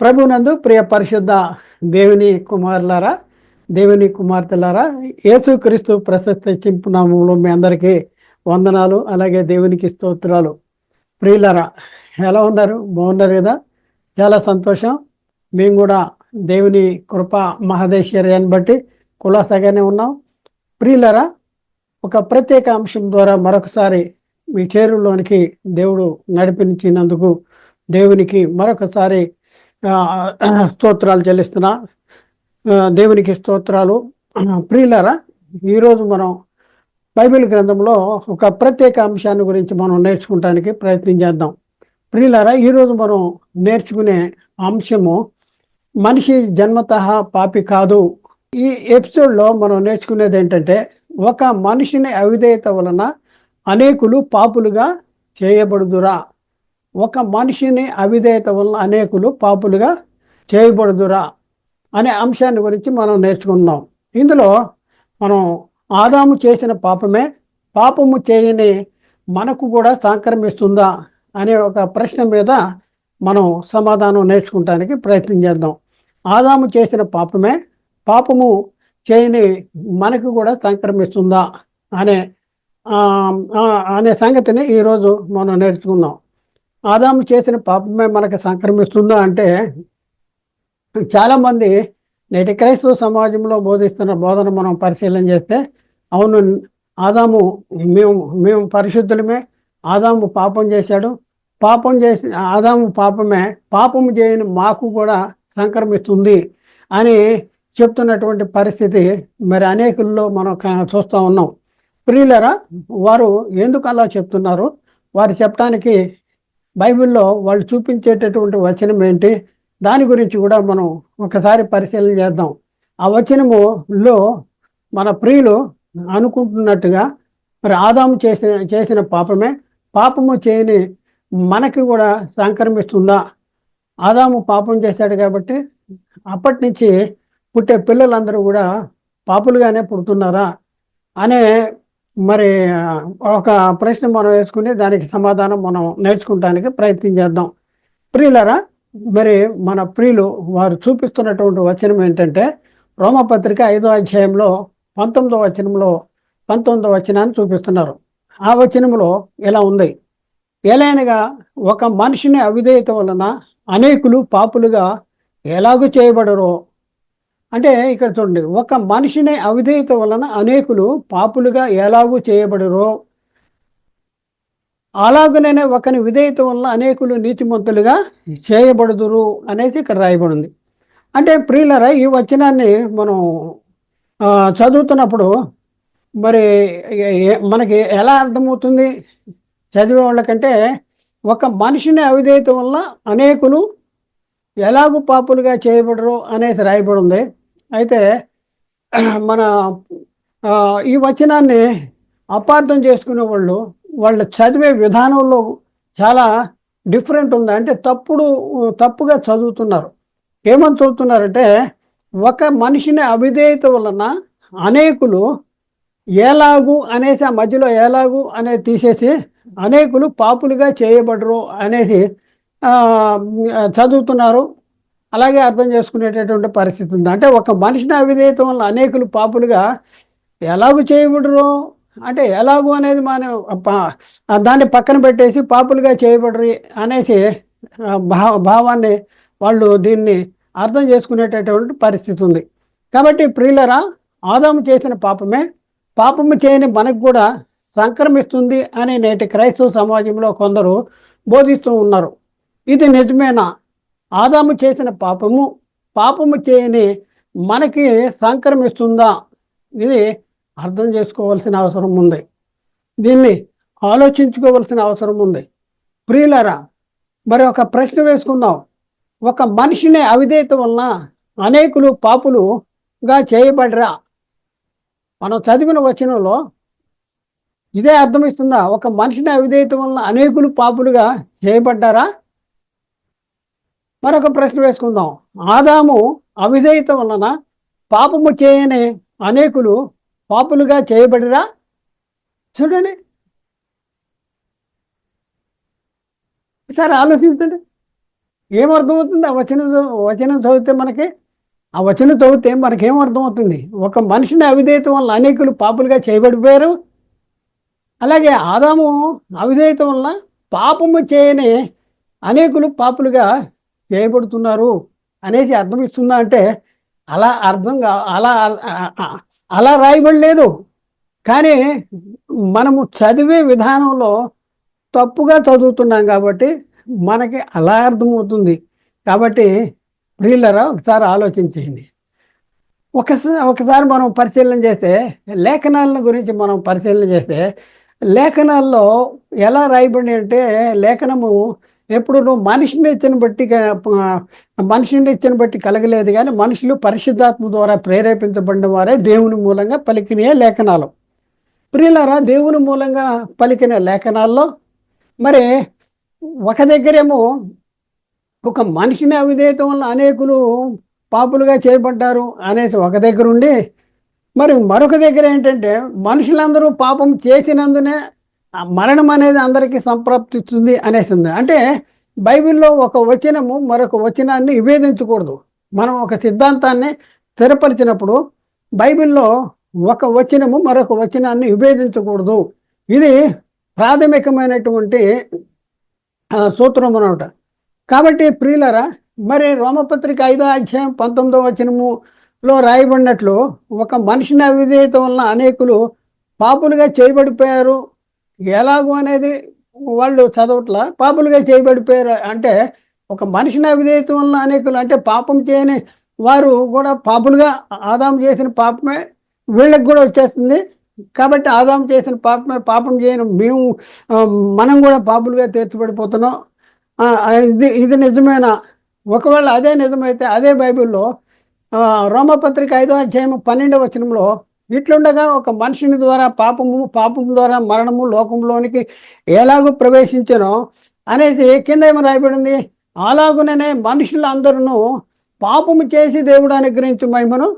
ప్రభునందు ప్రియ పరిశుద్ధ దేవుని కుమారులారా దేవుని కుమార్తెలారా యేసుక్రీస్తు ప్రశస్త చింపునామంలో మీ అందరికీ వందనాలు అలాగే దేవునికి స్తోత్రాలు. ప్రియులరా ఎలా ఉన్నారు? బాగున్నారు కదా? చాలా సంతోషం. మేము కూడా దేవుని కృప మహదేశ్వర్యాన్ని బట్టి కులాసాగానే ఉన్నాం. ప్రియులరా ఒక ప్రత్యేక అంశం ద్వారా మరొకసారి మీ చేరులోనికి దేవుడు నడిపించినందుకు దేవునికి మరొకసారి స్తోత్రాలు చెల్లిస్తున్నా. దేవునికి స్తోత్రాలు. ప్రియులరా ఈరోజు మనం బైబిల్ గ్రంథంలో ఒక ప్రత్యేక అంశాన్ని గురించి మనం నేర్చుకోవటానికి ప్రయత్నం చేద్దాం. ప్రియులరా ఈరోజు మనం నేర్చుకునే అంశము మనిషి జన్మత పాపి కాదు. ఈ ఎపిసోడ్లో మనం నేర్చుకునేది ఏంటంటే ఒక మనిషిని అవిధేయత వలన అనేకులు పాపులుగా చేయబడుదురా. ఒక మనిషిని అవిధేయత వలన అనేకులు పాపులుగా చేయబడుదురా అనే అంశాన్ని గురించి మనం నేర్చుకుందాం. ఇందులో మనం ఆదాము చేసిన పాపమే పాపము చేయని మనకు కూడా సంక్రమిస్తుందా అనే ఒక ప్రశ్న మీద మనం సమాధానం నేర్చుకుంటానికి ప్రయత్నం చేద్దాం. ఆదాము చేసిన పాపమే పాపము చేయని మనకు కూడా సంక్రమిస్తుందా అనే అనే సంగతిని ఈరోజు మనం నేర్చుకుందాం. ఆదాము చేసిన పాపమే మనకు సంక్రమిస్తుందా అంటే చాలామంది నేటి క్రైస్తవ సమాజంలో బోధిస్తున్న బోధన మనం పరిశీలన చేస్తే అవును ఆదాము మేము మేము పరిశుద్ధులమే ఆదాము పాపం చేశాడు పాపం చేసి ఆదాము పాపమే పాపము చేయని మాకు కూడా సంక్రమిస్తుంది అని చెప్తున్నటువంటి పరిస్థితి మరి అనేకుల్లో మనం చూస్తూ ఉన్నాం. ప్రియులరా వారు ఎందుకు అలా చెప్తున్నారు? వారు చెప్పడానికి బైబిల్లో వాళ్ళు చూపించేటటువంటి వచనం ఏంటి? దాని గురించి కూడా మనం ఒకసారి పరిశీలన చేద్దాం. ఆ వచనములో మన ప్రియులు అనుకుంటున్నట్టుగా మరి ఆదాము చేసిన చేసిన పాపమే పాపము చేయని మనకి కూడా సంక్రమిస్తుందా? ఆదాము పాపం చేశాడు కాబట్టి అప్పటి నుంచి పుట్టే పిల్లలందరూ కూడా పాపులుగానే పుడుతున్నారా? అనే మరి ఒక ప్రశ్న మనం వేసుకుని దానికి సమాధానం మనం నేర్చుకుంటానికి ప్రయత్నం చేద్దాం. ప్రియులరా మరి మన ప్రియులు వారు చూపిస్తున్నటువంటి వచనం ఏంటంటే రోమపత్రిక ఐదో అధ్యాయంలో పంతొమ్మిదో వచనంలో పంతొమ్మిదో వచనాన్ని చూపిస్తున్నారు. ఆ వచనంలో ఇలా ఉంది? ఎలానగా ఒక మనిషిని అవిధేయత వలన అనేకులు పాపులుగా ఎలాగూ చేయబడరో అంటే ఇక్కడ చూడండి ఒక మనిషిని అవిధేయత వలన అనేకులు పాపులుగా ఎలాగూ చేయబడరో అలాగనే ఒకని విధేయత వల్ల అనేకులు నీతిమంతులుగా చేయబడుదురు అనేసి ఇక్కడ రాయబడింది. అంటే ప్రియులరా ఈ వచనాన్ని మనం చదువుతున్నప్పుడు మరి మనకి ఎలా అర్థమవుతుంది? చదివే వాళ్ళకంటే ఒక మనిషిని అవిధేయత వల్ల అనేకులు ఎలాగూ పాపులుగా చేయబడరు అనేసి రాయబడి ఉంది అయితే మన ఈ వచనాన్ని అపార్థం చేసుకునే వాళ్ళు వాళ్ళు చదివే విధానంలో చాలా డిఫరెంట్ ఉంది. అంటే తప్పుడు తప్పుగా చదువుతున్నారు. ఏమని చదువుతున్నారంటే ఒక మనిషిని అవిధేయత వలన అనేకులు ఎలాగు అనేసి ఆ మధ్యలో ఎలాగు అనేది తీసేసి అనేకులు పాపులుగా చేయబడరు అనేసి చదువుతున్నారు. అలాగే అర్థం చేసుకునేటటువంటి పరిస్థితి ఉంది. అంటే ఒక మనిషిని అవిధేయత వల్ల అనేకులు పాపులుగా ఎలాగూ చేయబడరు? అంటే ఎలాగూ అనేది మన దాన్ని పక్కన పెట్టేసి పాపులుగా చేయబడరు అనేసి భావ భావాన్ని వాళ్ళు దీన్ని అర్థం చేసుకునేటటువంటి పరిస్థితి ఉంది. కాబట్టి ప్రియులరా ఆదాము చేసిన పాపమే పాపము చేయని మనకు కూడా సంక్రమిస్తుంది అని నేటి క్రైస్తవ సమాజంలో కొందరు బోధిస్తూ ఉన్నారు. ఇది నిజమేనా? ఆదాము చేసిన పాపము పాపము చేయని మనకి సంక్రమిస్తుందా ఇది అర్థం చేసుకోవాల్సిన అవసరం ఉంది. దీన్ని ఆలోచించుకోవాల్సిన అవసరం ఉంది. ప్రియులరా మరి ఒక ప్రశ్న వేసుకుందాం. ఒక మనిషిని అవిధేయత వలన అనేకులు పాపులుగా చేయబడరా? మనం చదివిన వచనంలో ఇదే అర్థమిస్తుందా ఒక మనిషిని అవిధేయత వలన అనేకులు పాపులుగా చేయబడ్డారా? మరొక ప్రశ్న వేసుకుందాం. ఆదాము అవిధేయత వలన పాపము చేయని అనేకులు పాపులుగా చేయబడిరా? చూడండి. ఒకసారి ఆలోచించండి. ఏమర్థమవుతుంది? ఆ వచనం వచనం చదివితే మనకి ఆ వచనం చదివితే మనకేం అర్థమవుతుంది ఒక మనిషిని అవిధేయత వల్ల అనేకులు పాపులుగా చేయబడిపోయారు. అలాగే ఆదాము అవిధేయత వల్ల పాపము చేయని అనేకులు పాపులుగా చేయబడుతున్నారు అనేసి అర్థం ఇస్తుందా అంటే అలా అర్థం కా అలా అలా రాయబడలేదు. కానీ మనము చదివే విధానంలో తప్పుగా చదువుతున్నాం కాబట్టి మనకి అలా అర్థమవుతుంది. కాబట్టి ప్రియులరా ఒకసారి ఆలోచించేయండి ఒకసారి ఒకసారి మనం పరిశీలన చేస్తే లేఖనాల గురించి మనం పరిశీలన చేస్తే లేఖనాల్లో ఎలా రాయబడి అంటే లేఖనము ఎప్పుడు నువ్వు మనిషిని ఇచ్చిన బట్టి క- మనిషిని ఇచ్చిన బట్టి కలగలేదు కానీ మనుషులు పరిశుద్ధాత్మ ద్వారా ప్రేరేపించబడిన వారే దేవుని మూలంగా పలికిన లేఖనాలు. ప్రియులారా దేవుని మూలంగా పలికిన లేఖనాల్లో మరి ఒక దగ్గరేమో ఒక మనిషిని అవిధేయత వల్ల అనేకులు పాపులుగా చేయబడ్డారు అనేసి ఒక దగ్గరుండి మరి మరొక దగ్గర ఏంటంటే మనుషులందరూ పాపం చేసినందునే మరణం అనేది అందరికీ సంప్రాప్తిస్తుంది అనేసింది. అంటే బైబిల్లో ఒక వచనము మరొక వచనాన్ని విభేదించకూడదు. మనం ఒక సిద్ధాంతాన్ని స్థిరపరిచినప్పుడు బైబిల్లో ఒక వచనము మరొక వచనాన్ని విభేదించకూడదు. ఇది ప్రాథమికమైనటువంటి సూత్రం అనమాట కాబట్టి ప్రియులరా మరి రోమపత్రిక ఐదో అధ్యాయం పంతొమ్మిదో వచనములో రాయబడినట్లు ఒక మనిషిని అవిధేయత వలన అనేకులు పాపులుగా చేయబడిపోయారు ఎలాగో అనేది వాళ్ళు చదవట్లా. పాపులుగా చేయబడిపోయారు అంటే ఒక మనిషిని అవిధేయత వలన అనేకులు అంటే పాపం చేయని వారు కూడా పాపులుగా ఆదాం చేసిన పాపమే వీళ్ళకి కూడా వచ్చేస్తుంది. కాబట్టి ఆదాం చేసిన పాపమే పాపం చేయని. మేము మనం కూడా పాపులుగా తీర్చబడిపోతున్నాం ఇది ఇది నిజమేనా? ఒకవేళ అదే నిజమైతే అదే బైబిల్లో రోమపత్రిక ఐదో అధ్యాయం పన్నెండవ వచనంలో ఇట్లుండగా ఒక మనిషిని ద్వారా పాపము పాపం ద్వారా మరణము లోకంలోనికి ఎలాగూ ప్రవేశించను అనేసి కింద ఏమో రాయబడింది? అలాగుననే మనుషులందరూ పాపము చేసి దేవుడు అనుగ్రహించి మహిమను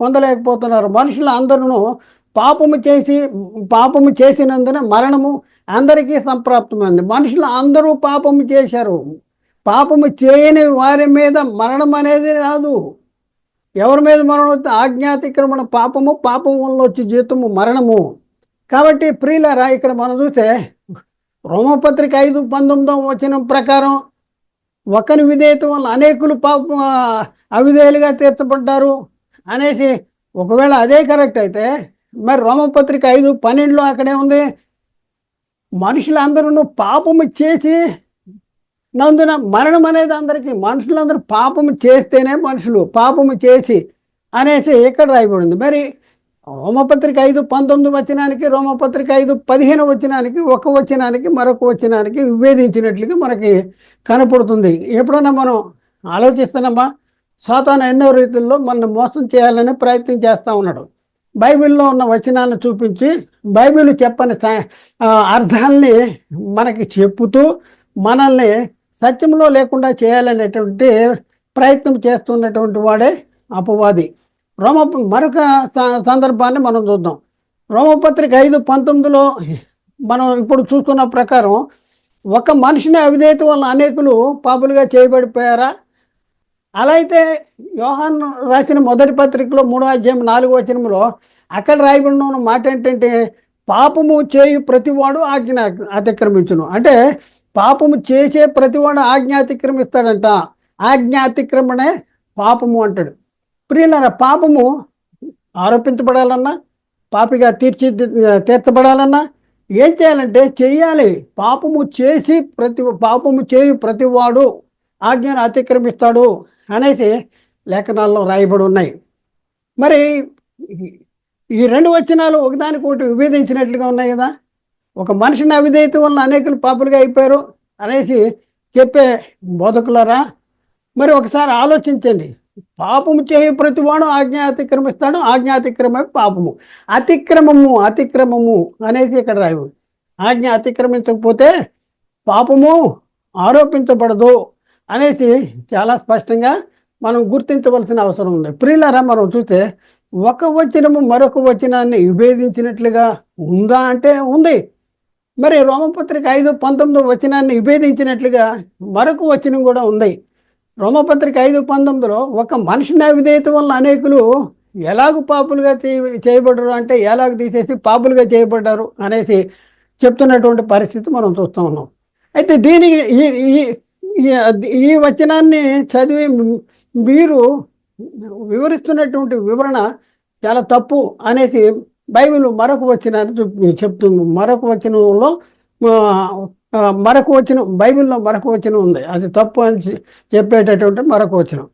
పొందలేకపోతున్నారు. మనుషులు అందరూ పాపము చేసి పాపము చేసినందున మరణము అందరికీ సంప్రాప్తమైంది. మనుషులు అందరూ పాపము చేశారు. పాపము చేయని వారి మీద మరణం అనేది రాదు. ఎవరి మీద మరణం వస్తే ఆజ్ఞాతిక్రమణ పాపము పాపం వల్ల వచ్చి జీతము మరణము. కాబట్టి ప్రియులారా ఇక్కడ మనం చూస్తే రోమపత్రిక ఐదు పంతొమ్మిదో వచనం ప్రకారం ఒకరి విధేయత వల్ల అనేకులు పాప అవిధేయులుగా తీర్చబడ్డారు అనేసి ఒకవేళ అదే కరెక్ట్ అయితే మరి రోమపత్రిక ఐదు పన్నెండులో అక్కడే ఉంది మనుషులందరూ పాపము చేసి నందున మరణం అనేది అందరికీ మనుషులందరూ పాపము చేస్తేనే మనుషులు పాపము చేసి అనేసి ఇక్కడ రాయబడింది. మరి రోమపత్రిక ఐదు పంతొమ్మిది వచనానికి రోమపత్రిక ఐదు పదిహేను వచనానికి ఒక వచనానికి మరొక వచనానికి విభేదించినట్లుగా మనకి కనపడుతుంది. ఎప్పుడన్నా మనం ఆలోచిస్తున్నామా? సాతాను ఎన్నో రీతుల్లో మనల్ని మోసం చేయాలని ప్రయత్నం చేస్తూ ఉన్నాడు. బైబిల్లో ఉన్న వచనాలను చూపించి బైబిల్ చెప్పని సా- అర్థాల్ని మనకి చెప్పుతూ మనల్ని సత్యంలో లేకుండా చేయాలనేటువంటి ప్రయత్నం చేస్తున్నటువంటి వాడే అపవాది. రోమ మరొక స- సందర్భాన్ని మనం చూద్దాం. రోమపత్రిక ఐదు పంతొమ్మిదిలో మనం ఇప్పుడు చూస్తున్న ప్రకారం ఒక మనిషిని అవిధేయత వల్ల అనేకులు పాపులుగా చేయబడిపోయారా? అలా అయితే యోహాన్ రాసిన మొదటి పత్రికలో మూడో అధ్యాయం నాలుగో వచనంలో అక్కడ రాయబడిన ఉన్న మాట ఏంటంటే పాపము చేయు ప్రతివాడు ఆజ్ఞ అతిక్రమించును. అంటే పాపము చేసే ప్రతివాడు ఆజ్ఞ అతిక్రమిస్తాడంట ఆజ్ఞ పాపము అంటాడు. ప్రియులరా పాపము ఆరోపించబడాలన్నా పాపిగా తీర్చి తీర్చబడాలన్నా ఏం చేయాలంటే చేయాలి. పాపము చేసి ప్రతి పాపము చేయు ప్రతివాడు ఆజ్ఞను అతిక్రమిస్తాడు అనేసి లేఖనాల్లో రాయబడి ఉన్నాయి. మరి ఈ- ఈ రెండు వచనాలు ఒకదానికొకటి విభేదించినట్లుగా ఉన్నాయి కదా? ఒక మనిషిని అవిధేయత వల్ల అనేకులు పాపులుగా అయిపోయారు అనేసి చెప్పే బోధకులరా మరి ఒకసారి ఆలోచించండి. పాపము చేయ ప్రతివాడు ఆజ్ఞ అతిక్రమిస్తాడు ఆజ్ఞ అతిక్రమే పాపము. అతిక్రమము అతిక్రమము అనేసి ఇక్కడ రాయు ఆజ్ఞ అతిక్రమించకపోతే పాపము ఆరోపించబడదు అనేసి చాలా స్పష్టంగా మనం గుర్తించవలసిన అవసరం ఉంది. ప్రియులరా మనం చూస్తే ఒక వచనము మరొక వచనాన్ని విభేదించినట్లుగా ఉందా అంటే ఉంది. మరి రోమపత్రిక ఐదు పంతొమ్మిదో వచనాన్ని విభేదించినట్లుగా మరొక వచనం కూడా ఉంది. రోమపత్రిక ఐదు పంతొమ్మిదిలో ఒక మనిషిని అవిధేయత వల్ల అనేకులు ఎలాగ పాపులుగా చేయబడరు అంటే ఎలాగ తీసేసి పాపులుగా చేయబడ్డారు అనేసి చెప్తున్నటువంటి పరిస్థితి మనం చూస్తూ ఉన్నాం. అయితే దీనికి ఈ- ఈ వచనాన్ని చదివి మీరు వివరిస్తున్నటువంటి వివరణ చాలా తప్పు అనేసి బైబిల్ మరొక వచనాన్ని చెప్- చెప్తుంది. మరొక వచనంలో మరొక వచనం బైబిల్లో మరొక వచనం ఉంది. అది తప్పు అని చెప్పేటటువంటి మరొక వచనం.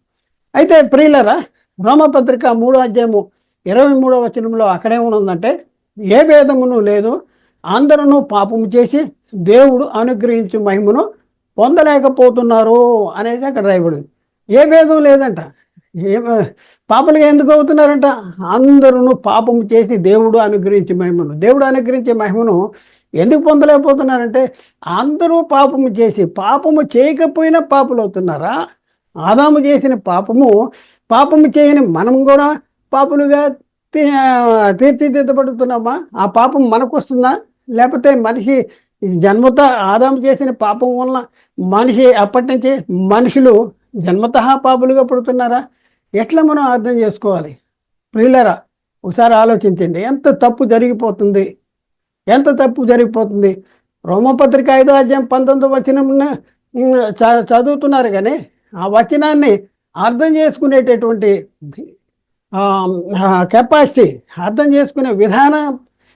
అయితే ప్రియులరా రోమపత్రిక మూడో అధ్యాయము ఇరవై మూడో వచనంలో అక్కడేముందంటే ఏ భేదమును లేదు. అందరూ పాపము చేసి దేవుడు అనుగ్రహించు మహిమను పొందలేకపోతున్నారు అనేది అక్కడ రాయబడింది. ఏ భేదం లేదంట. పాపలుగా ఎందుకు అవుతున్నారంట? అందరూ పాపం చేసి దేవుడు అనుగ్రహించే మహిమను. దేవుడు అనుగ్రహించే మహిమను ఎందుకు పొందలేకపోతున్నారంటే అందరూ పాపము చేసి పాపము చేయకపోయినా పాపలు అవుతున్నారా? ఆదాము చేసిన పాపము పాపము చేయని మనం కూడా పాపులుగా తీ- తీర్చిదిద్దబడుతున్నామా? ఆ పాపం మనకు వస్తుందా లేకపోతే మనిషి జన్మత ఆదాము చేసిన పాపం వలన మనిషి అప్పటి నుంచి మనుషులు జన్మత పాపులుగా పుడుతున్నారా? ఎట్లా మనం అర్థం చేసుకోవాలి? ప్రియులరా ఒకసారి ఆలోచించండి. ఎంత తప్పు జరిగిపోతుంది? ఎంత తప్పు జరిగిపోతుంది? రోమపత్రిక ఐదో అధ్యాయం పంతొమ్మిది వచనం చదువుతున్నారు కానీ ఆ వచనాన్ని అర్థం చేసుకునేటటువంటి కెపాసిటీ అర్థం చేసుకునే విధాన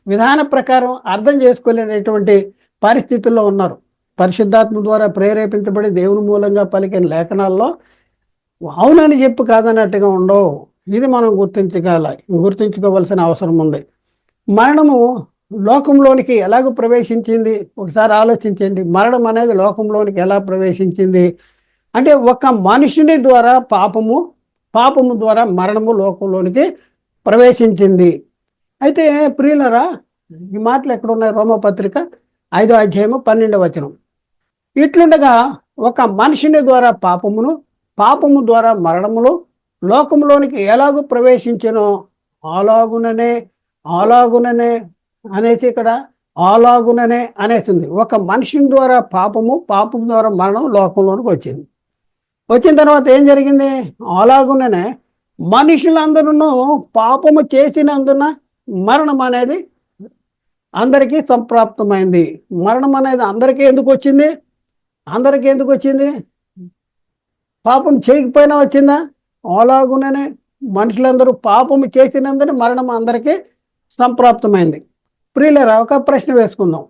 విధాన ప్రకారం అర్థం చేసుకోలేనటువంటి పరిస్థితుల్లో ఉన్నారు. పరిశుద్ధాత్మ ద్వారా ప్రేరేపించబడి దేవుని మూలంగా పలికిన లేఖనాల్లో అవునని చెప్పి కాదన్నట్టుగా ఉండవు. ఇది మనం గుర్తించగల గుర్తించుకోవాల్సిన అవసరం ఉంది. మరణము లోకంలోనికి ఎలాగ ప్రవేశించింది? ఒకసారి ఆలోచించండి. మరణం అనేది లోకంలోనికి ఎలా ప్రవేశించింది? అంటే ఒక మనుషుని ద్వారా పాపము పాపము ద్వారా మరణము లోకంలోనికి ప్రవేశించింది. అయితే ప్రియులరా ఈ మాటలు ఎక్కడున్నాయి? రోమపత్రిక ఐదో అధ్యాయము పన్నెండవ వచనం. ఇట్లుండగా ఒక మనిషిని ద్వారా పాపమును పాపము ద్వారా మరణములు లోకంలోనికి ఎలాగూ ప్రవేశించనో అలాగుననే అలాగుననే అనేసి ఇక్కడ అలాగుననే అనేసింది. ఒక మనిషిని ద్వారా పాపము పాపం ద్వారా మరణం లోకంలోనికి వచ్చింది. వచ్చిన తర్వాత ఏం జరిగింది? అలాగుననే మనుషులందరూ పాపము చేసినందున మరణం అనేది అందరికీ సంప్రాప్తమైంది. మరణం అనేది అందరికీ ఎందుకు వచ్చింది? అందరికీ ఎందుకు వచ్చింది? పాపం చేయకపోయినా వచ్చిందా? అలాగుననే మనుషులందరూ పాపము చేసినందున మరణం అందరికీ సంప్రాప్తమైంది. ప్రియులరా ఒక ప్రశ్న వేసుకుందాం.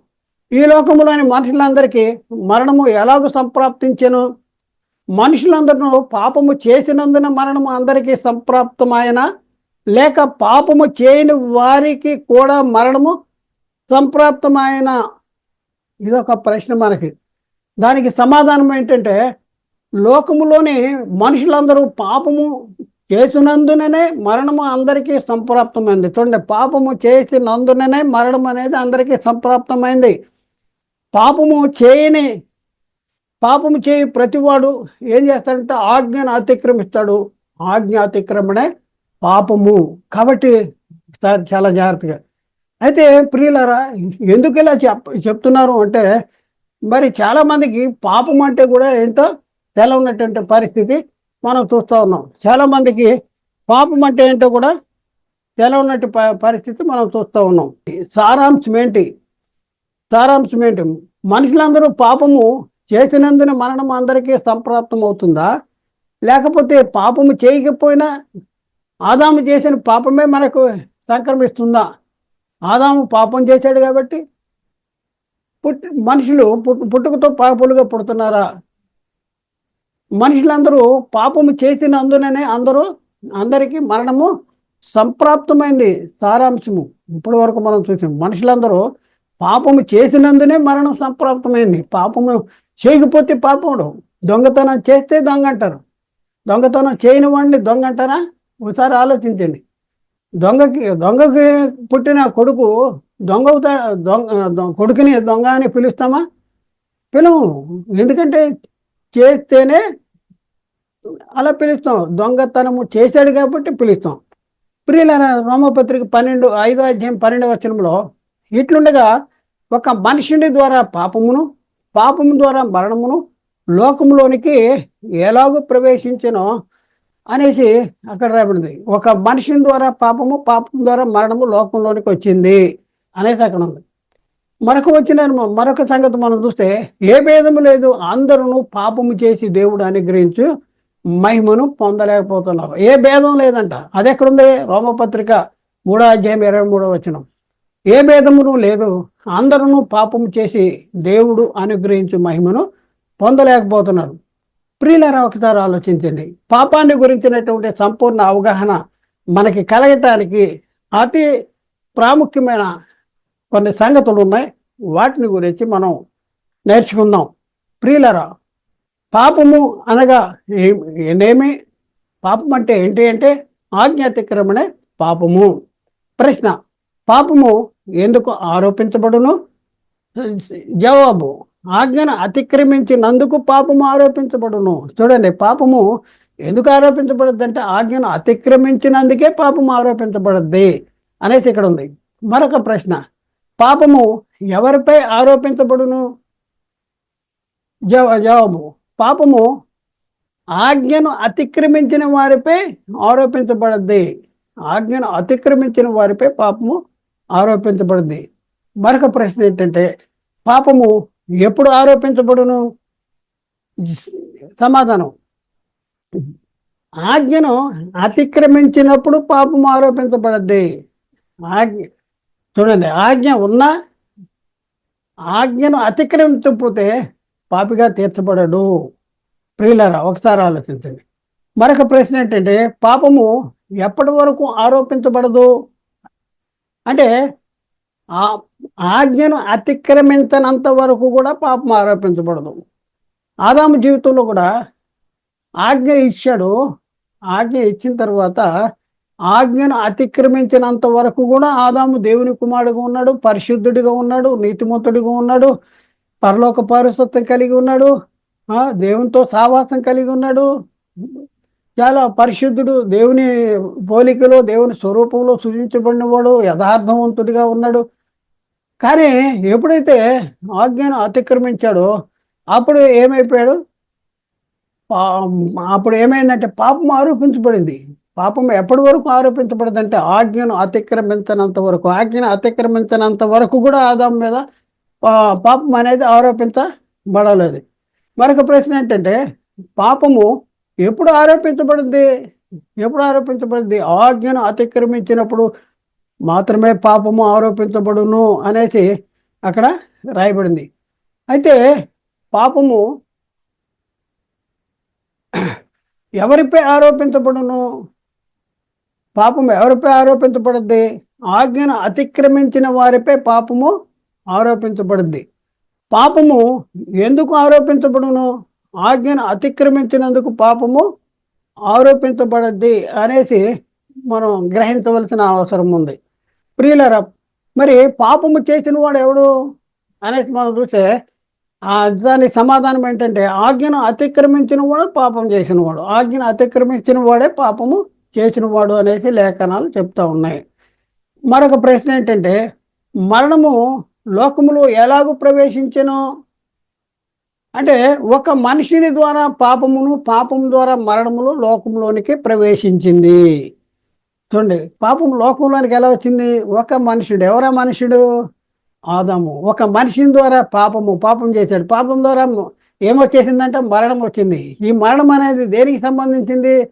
ఈ లోకంలోని మనుషులందరికీ మరణము ఎలాగో సంప్రాప్తించను? మనుషులందరూ పాపము చేసినందున మరణము అందరికీ సంప్రాప్తమైన లేక పాపము చేయని వారికి కూడా మరణము సంప్రాప్తమైన ఇదొక ప్రశ్న మనకి. దానికి సమాధానం ఏంటంటే లోకములోని మనుషులందరూ పాపము చేసినందుననే మరణము అందరికీ సంప్రాప్తమైంది. చూడండి పాపము చేసినందుననే మరణం అనేది అందరికీ సంప్రాప్తమైంది. పాపము చేయని పాపము చేయి ప్రతివాడు ఏం చేస్తాడంటే ఆజ్ఞను అతిక్రమిస్తాడు. ఆజ్ఞ అతిక్రమణే పాపము. కాబట్టి చాలా జాగ్రత్తగా. అయితే ప్రియులరా ఎందుకు ఇలా చెప్ చెప్తున్నారు అంటే మరి చాలామందికి పాపం అంటే కూడా ఏంటో ఉన్నటువంటి పరిస్థితి మనం చూస్తూ ఉన్నాం. చాలా మందికి పాపం అంటే ఏంటో కూడా తెలవనట్టు పరిస్థితి మనం చూస్తూ ఉన్నాం. సారాంశం ఏంటి? సారాంశం ఏంటి? మనుషులందరూ పాపము చేసినందున మరణం అందరికీ సంప్రాప్తం అవుతుందా? లేకపోతే పాపము చేయకపోయినా ఆదాము చేసిన పాపమే మనకు సంక్రమిస్తుందా? ఆదాము పాపం చేశాడు కాబట్టి పుట్టి మనుషులు పుట్టుకతో పాపులుగా పుడుతున్నారా? మనుషులందరూ పాపము చేసినందుననే అందరూ అందరికీ మరణము సంప్రాప్తమైంది సారాంశము. ఇప్పటి వరకు మనం చూసాం మనుషులందరూ పాపము చేసినందునే మరణం సంప్రాప్తమైంది. పాపము చేయకపోతే పాపముడు దొంగతనం చేస్తే దొంగ అంటారు దొంగతనం చేయని వాడిని దొంగ అంటారా ఒకసారి ఆలోచించండి. దొంగకి దొంగకి పుట్టిన కొడుకు దొంగ దొంగ కొడుకుని దొంగ అని పిలుస్తామా? పిలవు ఎందుకంటే చేస్తేనే అలా పిలుస్తాం. దొంగతనము చేశాడు కాబట్టి పిలుస్తాం. ప్రియులైన రోమపత్రిక పన్నెండు ఐదో అధ్యాయం పన్నెండు వచనంలో ఇట్లుండగా ఒక మనుషుని ద్వారా పాపమును పాపము ద్వారా మరణమును లోకంలోనికి ఎలాగో ప్రవేశించనో అనేసి అక్కడ రాబడింది ఒక మనిషిని ద్వారా పాపము పాపం ద్వారా మరణము లోకంలోనికి వచ్చింది అనేసి అక్కడ ఉంది. మనకు వచ్చిన మరొక సంగతి మనం చూస్తే ఏ భేదము లేదు అందరూ పాపము చేసి దేవుడు అనుగ్రహించు మహిమను పొందలేకపోతున్నారు. ఏ భేదం లేదంట. అది ఎక్కడుంది? రోమపత్రిక మూడో అధ్యాయం ఇరవై మూడో వచనం. ఏ భేదమును లేదు అందరూ పాపము చేసి దేవుడు అనుగ్రహించు మహిమను పొందలేకపోతున్నారు. ప్రియులరా ఒకసారి ఆలోచించండి. పాపాన్ని గురించినటువంటి సంపూర్ణ అవగాహన మనకి కలగటానికి అతి ప్రాముఖ్యమైన కొన్ని సంగతులు ఉన్నాయి వాటిని గురించి మనం నేర్చుకుందాం. ప్రియులరా పాపము అనగా ఏమి పాపం అంటే ఏంటి అంటే ఆజ్ఞాతిక్రమణే పాపము. ప్రశ్న పాపము ఎందుకు ఆరోపించబడును? జవాబు ఆజ్ఞను అతిక్రమించినందుకు పాపము ఆరోపించబడును. చూడండి పాపము ఎందుకు ఆరోపించబడుద్ది అంటే ఆజ్ఞను అతిక్రమించినందుకే పాపము ఆరోపించబడుద్ది అనేసి ఇక్కడ ఉంది. మరొక ప్రశ్న పాపము ఎవరిపై ఆరోపించబడును? జవాబు. పాపము ఆజ్ఞను అతిక్రమించిన వారిపై ఆరోపించబడద్ది. ఆజ్ఞను అతిక్రమించిన వారిపై పాపము ఆరోపించబడింది మరొక ప్రశ్న ఏంటంటే పాపము ఎప్పుడు ఆరోపించబడును? సమాధానం. ఆజ్ఞను అతిక్రమించినప్పుడు పాపము ఆరోపించబడద్ది. ఆజ్ఞ చూడండి ఆజ్ఞ ఉన్నా ఆజ్ఞను అతిక్రమించకపోతే పాపిగా తీర్చబడడు. ప్రియులరా ఒకసారి ఆలోచించండి. మరొక ప్రశ్న ఏంటంటే పాపము ఎప్పటి వరకు ఆరోపించబడదు? అంటే ఆ ఆజ్ఞను అతిక్రమించనంత వరకు కూడా పాపం ఆరోపించబడదు. ఆదాము జీవితంలో కూడా ఆజ్ఞ ఇచ్చాడు. ఆజ్ఞ ఇచ్చిన తర్వాత ఆజ్ఞను అతిక్రమించినంత వరకు కూడా ఆదాము దేవుని కుమారుడుగా ఉన్నాడు పరిశుద్ధుడిగా ఉన్నాడు నీతిమంతుడిగా ఉన్నాడు పరలోక పారిశుత్వం కలిగి ఉన్నాడు దేవునితో సావాసం కలిగి ఉన్నాడు. చాలా పరిశుద్ధుడు దేవుని పోలికలో దేవుని స్వరూపంలో సృజించబడినవాడు యథార్థవంతుడిగా ఉన్నాడు. కానీ ఎప్పుడైతే ఆజ్ఞను అతిక్రమించాడో అప్పుడు ఏమైపోయాడు? అప్పుడు ఏమైందంటే పాపం ఆరోపించబడింది. పాపం ఎప్పటి వరకు ఆరోపించబడదంటే ఆజ్ఞను అతిక్రమించినంత వరకు ఆజ్ఞను అతిక్రమించినంత వరకు కూడా ఆదాం మీద పాపం అనేది ఆరోపించబడలేదు. మరొక ప్రశ్న ఏంటంటే పాపము ఎప్పుడు ఆరోపించబడింది? ఎప్పుడు ఆరోపించబడింది? ఆజ్ఞను అతిక్రమించినప్పుడు మాత్రమే పాపము ఆరోపించబడును అనేసి అక్కడ రాయబడింది. అయితే పాపము ఎవరిపై ఆరోపించబడును? పాపం ఎవరిపై ఆరోపించబడుద్ది? ఆజ్ఞను అతిక్రమించిన వారిపై పాపము ఆరోపించబడుద్ది. పాపము ఎందుకు ఆరోపించబడును? ఆజ్ఞను అతిక్రమించినందుకు పాపము ఆరోపించబడద్ది అనేసి మనం గ్రహించవలసిన అవసరం ఉంది. ప్రియులర మరి పాపము చేసిన వాడు ఎవడు అనేసి మనం చూస్తే దాని సమాధానం ఏంటంటే ఆజ్ఞను అతిక్రమించిన వాడు పాపం చేసిన వాడు. ఆజ్ఞను అతిక్రమించిన వాడే పాపము చేసిన వాడు అనేసి లేఖనాలు చెప్తా ఉన్నాయి. మరొక ప్రశ్న ఏంటంటే మరణము లోకములో ఎలాగూ ప్రవేశించను? అంటే ఒక మనిషిని ద్వారా పాపమును పాపం ద్వారా మరణములు లోకంలోనికి ప్రవేశించింది. చూడండి పాపం లోకంలోనికి ఎలా వచ్చింది? ఒక మనుషుడు ఎవరా మనుషుడు? ఆదాము. ఒక మనిషిని ద్వారా పాపము పాపం చేశాడు. పాపం ద్వారా ఏమొచ్చేసిందంటే మరణం వచ్చింది ఈ మరణం అనేది దేనికి సంబంధించింది?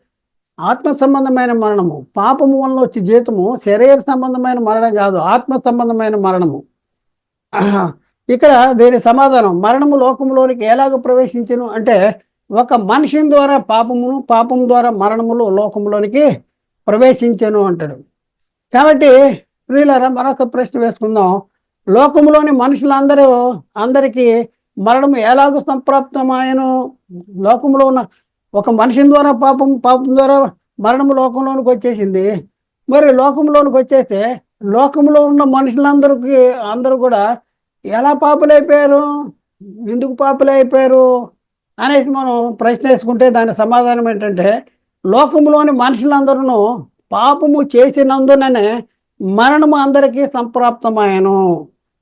ఆత్మ సంబంధమైన మరణము. పాపము వలన వచ్చే జీతము శరీర సంబంధమైన మరణం కాదు ఆత్మ సంబంధమైన మరణము. ఇక్కడ దీని సమాధానం మరణము లోకములోనికి ఎలాగ ప్రవేశించను అంటే ఒక మనిషిని ద్వారా పాపమును పాపం ద్వారా మరణములు లోకంలోనికి ప్రవేశించను అంటాడు. కాబట్టి ప్రియులరా మరొక ప్రశ్న వేసుకుందాం. లోకంలోని మనుషులందరూ అందరికీ మరణము ఎలాగో సంప్రాప్తమాయను లోకంలో ఉన్న ఒక మనిషిని ద్వారా పాపం పాపం ద్వారా మరణము లోకంలోనికి వచ్చేసింది. మరి లోకంలోనికి వచ్చేస్తే లోకంలో ఉన్న మనుషులందరికీ అందరూ కూడా ఎలా పాపులైపోయారు ఎందుకు పాపలైపోయారు అనేసి మనం ప్రశ్నేసుకుంటే దాని సమాధానం ఏంటంటే లోకంలోని మనుషులందరూ పాపము చేసినందుననే మరణము అందరికీ సంప్రాప్తమాయను.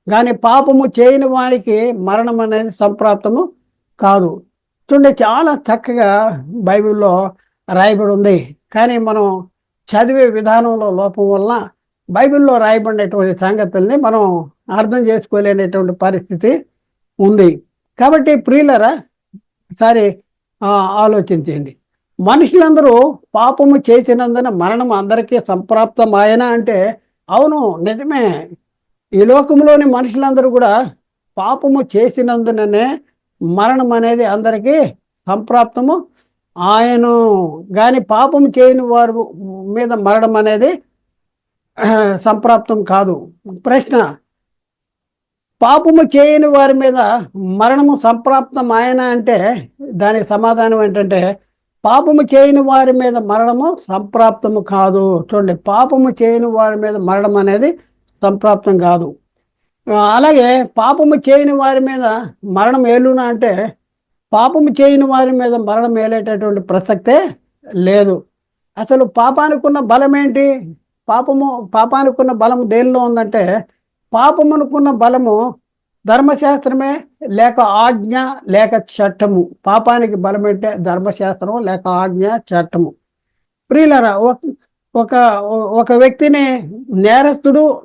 కానీ పాపము చేయని వారికి మరణం అనేది సంప్రాప్తము కాదు. చూడండి చాలా చక్కగా బైబిల్లో రాయబడి ఉంది. కానీ మనం చదివే విధానంలో లోపం వల్ల బైబిల్లో రాయబడినటువంటి సంగతుల్ని మనం అర్థం చేసుకోలేనటువంటి పరిస్థితి ఉంది. కాబట్టి ప్రియులరా ఒకసారి ఆలోచించండి. మనుషులందరూ పాపము చేసినందున మరణం అందరికీ సంప్రాప్తమాయన అంటే అవును నిజమే. ఈ లోకంలోని మనుషులందరూ కూడా పాపము చేసినందుననే మరణం అనేది అందరికీ సంప్రాప్తము. ఆయన కానీ పాపం చేయని వారు మీద మరణం అనేది సంప్రాప్తం కాదు. ప్రశ్న పాపము చేయని వారి మీద మరణము సంప్రాప్తం ఆయన అంటే దానికి సమాధానం ఏంటంటే పాపము చేయని వారి మీద మరణము సంప్రాప్తము కాదు. చూడండి పాపము చేయని వారి మీద మరణం అనేది సంప్రాప్తం కాదు. అలాగే పాపము చేయని వారి మీద మరణం ఏలునా అంటే పాపము చేయని వారి మీద మరణం ఏలేటటువంటి ప్రసక్తే లేదు. అసలు పాపానికి ఉన్న బలం ఏంటి పాపము పాపానికి ఉన్న బలం దేనిలో ఉందంటే పాపమునుకున్న బలము ధర్మశాస్త్రమే లేక ఆజ్ఞ లేక చట్టము. పాపానికి బలం అంటే ధర్మశాస్త్రము లేక ఆజ్ఞ చట్టము. ప్రియులరా ఒక- ఒక ఒక వ్యక్తిని నేరస్తుడు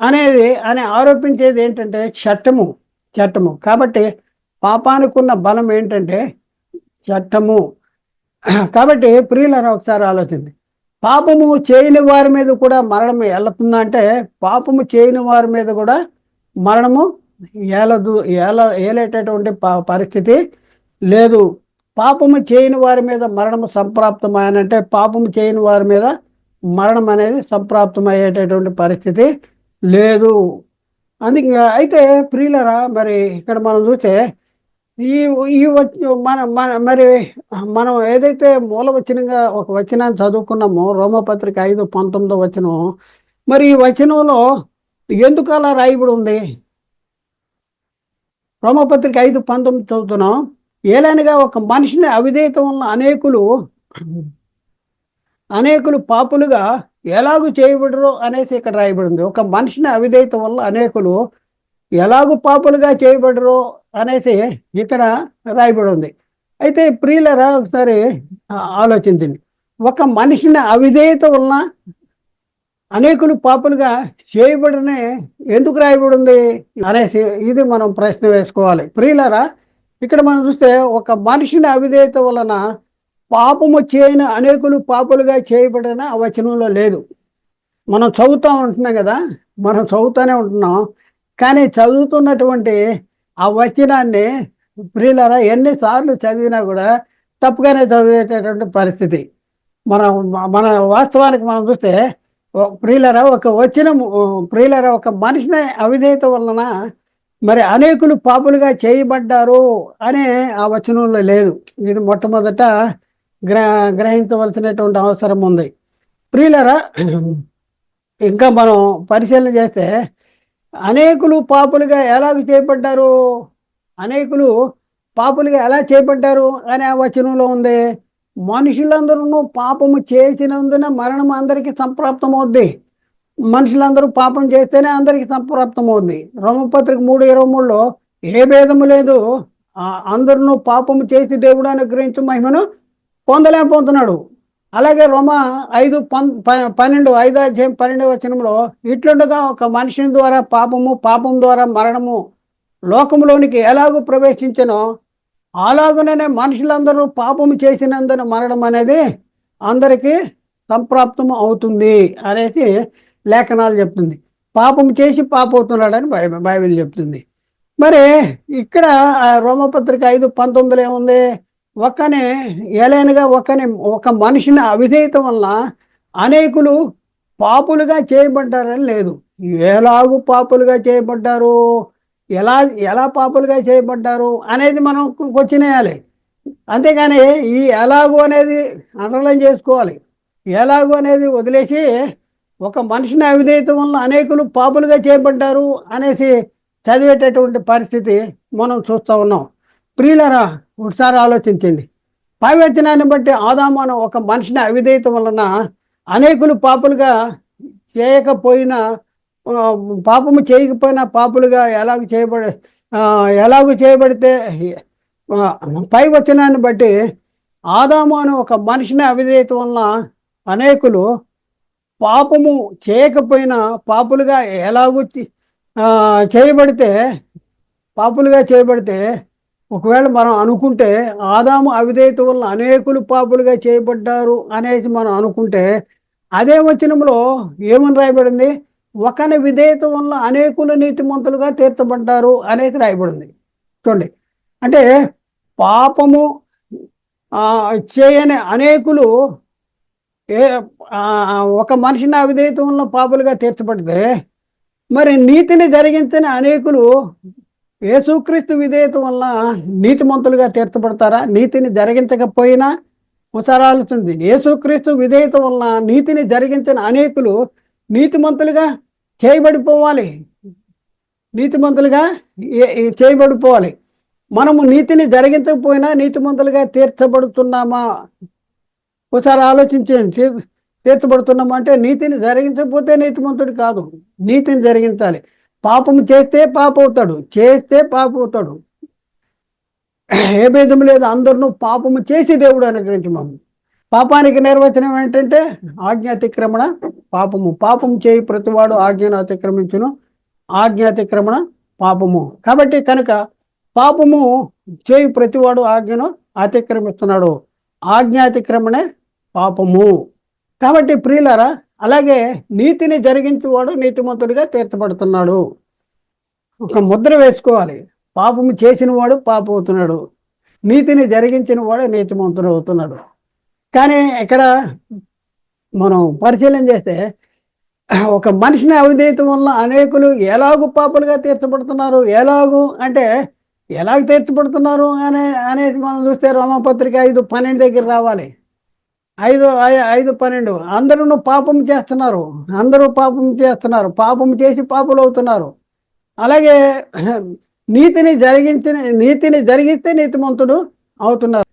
అనేది అని ఆరోపించేది ఏంటంటే చట్టము చట్టము. కాబట్టి పాపానికి ఉన్న బలం ఏంటంటే చట్టము. కాబట్టి ప్రియులను ఒకసారి ఆలోచింది పాపము చేయని వారి మీద కూడా మరణం ఏలుతుందా అంటే పాపము చేయని వారి మీద కూడా మరణము ఏలదు ఏల ఏలేటటువంటి పరిస్థితి లేదు. పాపము చేయని వారి మీద మరణము సంప్రాప్తమయ్యానంటే పాపము చేయని వారి మీద మరణం అనేది సంప్రాప్తమయ్యేటటువంటి పరిస్థితి లేదు. అందుకే అయితే ప్రియులరా మరి ఇక్కడ మనం చూస్తే ఈ ఈ మన మన మరి మనం ఏదైతే మూల వచనంగా ఒక వచనాన్ని చదువుకున్నామో రోమపత్రిక ఐదు పంతొమ్మిదో వచనం మరి ఈ వచనంలో ఎందుకు అలా రాయబడి ఉంది? రోమపత్రిక ఐదు పంతొమ్మిది చదువుతున్నాం. ఏలైనగా ఒక మనిషిని అవిధేయత వల్ల అనేకులు అనేకులు పాపులుగా ఎలాగూ చేయబడరు అనేసి ఇక్కడ రాయబడి ఉంది ఒక మనిషిని అవిధేయత వల్ల అనేకులు ఎలాగూ పాపులుగా చేయబడరు అనేసి ఇక్కడ రాయబడి ఉంది అయితే ప్రియులరా ఒకసారి ఆలోచించండి. ఒక మనిషిని అవిధేయత వలన అనేకులు పాపులుగా చేయబడనే ఎందుకు రాయబడి ఉంది అనేసి ఇది మనం ప్రశ్న వేసుకోవాలి. ప్రియులరా ఇక్కడ మనం చూస్తే ఒక మనిషిని అవిధేయత వలన పాపము చేయని అనేకులు పాపులుగా చేయబడిన ఆ వచనంలో లేదు. మనం చదువుతూ ఉంటున్నాం కదా? మనం చదువుతూనే ఉంటున్నాం. కానీ చదువుతున్నటువంటి ఆ వచనాన్ని ప్రియులరా ఎన్నిసార్లు చదివినా కూడా తప్పుగానే చదివేటటువంటి పరిస్థితి. మనం మన వాస్తవానికి మనం చూస్తే ప్రియులరా ఒక వచనం ప్రియులరా ఒక మనిషిని అవిధేయత వలన మరి అనేకులు పాపులుగా చేయబడ్డారు అనే ఆ వచనంలో లేదు. ఇది మొట్టమొదట గ్ర గ్రహించవలసినటువంటి అవసరం ఉంది. ప్రియులరా ఇంకా మనం పరిశీలన చేస్తే అనేకులు పాపులుగా ఎలాగ చేపడ్డారు? అనేకులు పాపులుగా ఎలా చేపడ్డారు అనే ఆ వచనంలో ఉంది. మనుషులందరూ పాపము చేసినందున మరణం అందరికీ సంప్రాప్తమవుద్ది. మనుషులందరూ పాపం చేస్తేనే అందరికీ సంప్రాప్తమవుద్ది. రోమపత్రిక మూడు ఇరవై మూడులో ఏ భేదము లేదు. అందరూ పాపము చేసి దేవుడు అనుగ్రహించు మహిమను పొందలేకపోతున్నాడు అలాగే రోమ ఐదు పన్ ప- పన్నెండు ఐదు అధ్యాయం పన్నెండు వచనంలో ఇట్లుండగా ఒక మనిషిని ద్వారా పాపము పాపం ద్వారా మరణము లోకంలోనికి ఎలాగూ ప్రవేశించనో అలాగుననే మనుషులందరూ పాపము చేసినందున మరణం అనేది అందరికీ సంప్రాప్తము అవుతుంది అనేసి లేఖనాలు చెప్తుంది. పాపం చేసి పాపవుతున్నాడని బైబిల్ చెప్తుంది. మరి ఇక్కడ రోమపత్రిక ఐదు పంతొమ్మిదిలో ఏముంది? ఒక్కనే ఏలైనగా ఒక్కనే ఒక మనిషిని అవిధేయత వలన అనేకులు పాపులుగా చేయబడ్డారని లేదు. ఎలాగూ పాపులుగా చేయబడ్డారు ఎలా ఎలా పాపులుగా చేయబడ్డారు అనేది మనం వచ్చినేయాలి అంతేగాని ఈ ఎలాగూ అనేది అండర్లైన్ చేసుకోవాలి. ఎలాగూ అనేది వదిలేసి ఒక మనిషిని అవిధేయత వల్ల అనేకులు పాపులుగా చేయబడ్డారు అనేసి చదివేటటువంటి పరిస్థితి మనం చూస్తూ ఉన్నాం. ప్రియులరా ఒకసారి ఆలోచించండి. పైవచనాన్ని బట్టి ఆదామానం ఒక మనిషిని అవిధేయత వలన అనేకులు పాపులుగా చేయకపోయినా పాపము చేయకపోయినా పాపులుగా ఎలాగ చేయబడి ఎలాగ చేయబడితే పైవచనాన్ని పై వచనాన్ని బట్టి ఆదాము ఒక మనిషిని అవిధేయత వలన అనేకులు పాపము చేయకపోయినా పాపులుగా ఎలాగూ చేయబడితే పాపులుగా చేయబడితే ఒకవేళ మనం అనుకుంటే ఆదాము అవిధేయత వలన అనేకులు పాపులుగా చేయబడ్డారు అనేసి మనం అనుకుంటే అదే వచనంలో ఏమని రాయబడింది? ఒకని విధేయత వలన అనేకులు నీతిమంతులుగా తీర్చబడ్డారు అనేసి రాయబడింది. చూడండి. అంటే పాపము చేయని అనేకులు ఏ ఒక మనిషిని అవిధేయత వలన పాపులుగా తీర్చబడితే మరి నీతిని జరిగించని అనేకులు యేసుక్రీస్తు విధేయత వల్ల నీతిమంతులుగా తీర్చబడతారా? నీతిని జరిగించకపోయినా ఒకసారి యేసుక్రీస్తు విధేయత వల్ల నీతిని జరిగించిన అనేకులు నీతిమంతులుగా చేయబడిపోవాలి. నీతిమంతులుగా చేయబడిపోవాలి. మనము నీతిని జరిగించకపోయినా నీతిమంతులుగా తీర్చబడుతున్నామా? ఒకసారి ఆలోచించండి తీర్చబడుతున్నామా? అంటే నీతిని జరిగించకపోతే నీతిమంతుడు కాదు. నీతిని జరిగించాలి. పాపం చేస్తే పాప అవుతాడు చేస్తే పాప అవుతాడు ఏ భేదం లేదు అందరినూ పాపము చేసి దేవుడు అనుగ్రహించమము. పాపానికి నిర్వచనం ఏంటంటే ఆజ్ఞ అతిక్రమణ పాపము పాపం చేయి ప్రతివాడు ఆజ్ఞను అతిక్రమించును. ఆజ్ఞ అతిక్రమణ పాపము. కాబట్టి కనుక పాపము చేయి ప్రతివాడు ఆజ్ఞను అతిక్రమిస్తున్నాడు. ఆజ్ఞాతిక్రమణే పాపము. కాబట్టి ప్రియులరా అలాగే నీతిని జరిగించేవాడు నీతిమంతుడిగా తీర్చబడుతున్నాడు. ఒక ముద్ర వేసుకోవాలి. పాపము చేసిన వాడు పాప అవుతున్నాడు. నీతిని జరిగించిన వాడు నీతిమంతుడు అవుతున్నాడు. కానీ ఇక్కడ మనం పరిశీలన చేస్తే ఒక మనిషిని అవినీతం వల్ల అనేకులు ఎలాగూ పాపులుగా తీర్చబడుతున్నారు? ఎలాగూ అంటే ఎలాగ తీర్చబడుతున్నారు అనే అనేది మనం చూస్తే రోమపత్రిక ఐదు పన్నెండు దగ్గర రావాలి. ఐదు ఐ- ఐదు పన్నెండు. అందరూ పాపం చేస్తున్నారు. అందరూ పాపం చేస్తున్నారు. పాపం చేసి పాపులు అవుతున్నారు. అలాగే నీతిని జరిగించిన నీతిని జరిగిస్తే నీతిమంతుడు అవుతున్నారు.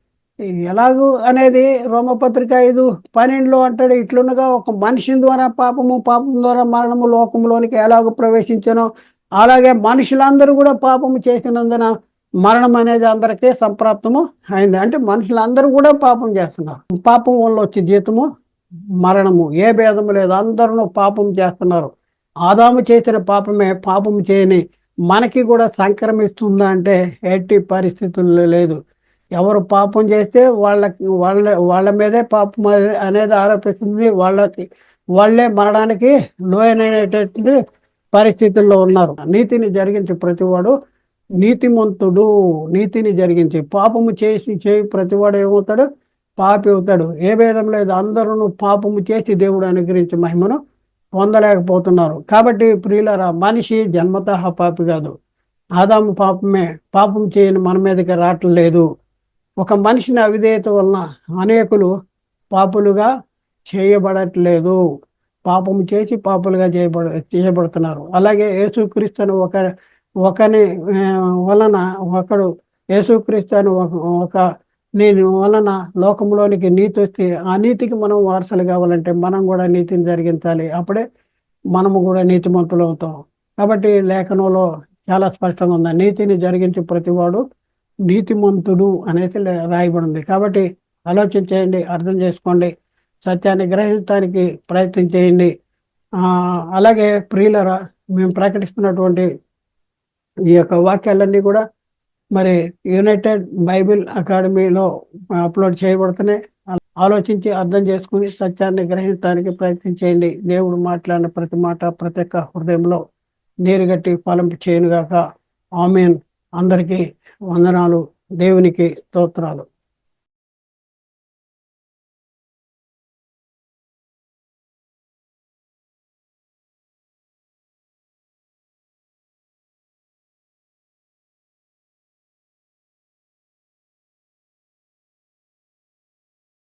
ఎలాగూ అనేది రోమపత్రిక ఐదు పన్నెండులో అంటాడు ఇట్లుండగా ఒక మనిషి ద్వారా పాపము పాపం ద్వారా మరణము లోకంలోనికి ఎలాగో ప్రవేశించనో అలాగే మనుషులందరూ కూడా పాపము చేసినందున మరణం అనేది అందరికీ సంప్రాప్తము. అయింది అంటే మనుషులందరూ కూడా పాపం చేస్తున్నారు. పాపం వల్ల వచ్చే జీతము మరణము. ఏ భేదము లేదు. అందరూ పాపం చేస్తున్నారు. ఆదాము చేసిన పాపమే పాపం చేయని మనకి కూడా సంక్రమిస్తుందా అంటే ఎట్టి పరిస్థితుల్లో లేదు. ఎవరు పాపం చేస్తే వాళ్ళకి వాళ్ళ వాళ్ళ మీదే పాపం అనేది ఆరోపిస్తుంది. వాళ్ళకి వాళ్ళే మరణానికి లోయనైనటువంటి పరిస్థితుల్లో ఉన్నారు. నీతిని జరిగించే ప్రతివాడు నీతిమంతుడు నీతిని జరిగించి పాపము చేసి చేయి ప్రతివాడు ఏమవుతాడు? పాపి అవుతాడు. ఏ భేదం లేదు. అందరూ పాపము చేసి దేవుడు అనుగ్రహించి మహిమను పొందలేకపోతున్నారు. కాబట్టి ప్రియులరా మనిషి జన్మతః పాపి కాదు. ఆదాము పాపమే. పాపం చేయని మన మీదకి రావట్లేదు. ఒక మనిషిని అవిధేయత వలన అనేకులు పాపులుగా చేయబడట్లేదు. పాపం చేసి పాపులుగా చేయబడ చేయబడుతున్నారు. అలాగే యేసుక్రీస్తును ఒక ఒకని వలన ఒకడు యేసుక్రీస్తు అని ఒక ఒక నేను వలన లోకంలోనికి నీతి వస్తే ఆ నీతికి మనం వారసులు కావాలంటే మనం కూడా నీతిని జరిగించాలి. అప్పుడే మనము కూడా నీతిమంతులు అవుతాం. కాబట్టి లేఖనంలో చాలా స్పష్టంగా ఉంది. నీతిని జరిగించే ప్రతివాడు నీతిమంతుడు అనేది రాయబడింది. కాబట్టి ఆలోచన చేయండి అర్థం చేసుకోండి సత్యాన్ని గ్రహించడానికి ప్రయత్నం చేయండి. అలాగే ప్రియులరా మేము ప్రకటిస్తున్నటువంటి ఈ యొక్క వాక్యాలన్నీ కూడా మరి యునైటెడ్ బైబిల్ అకాడమీలో అప్లోడ్ చేయబడుతున్నాయి. ఆలోచించి అర్థం చేసుకుని సత్యాన్ని గ్రహించడానికి ప్రయత్నం చేయండి. దేవుడు మాట్లాడిన ప్రతి మాట ప్రతి ఒక్క హృదయంలో నీరుగట్టి ఫలింపు చేయనుగాక. ఆమెన్. అందరికీ వందనాలు. దేవునికి స్తోత్రాలు.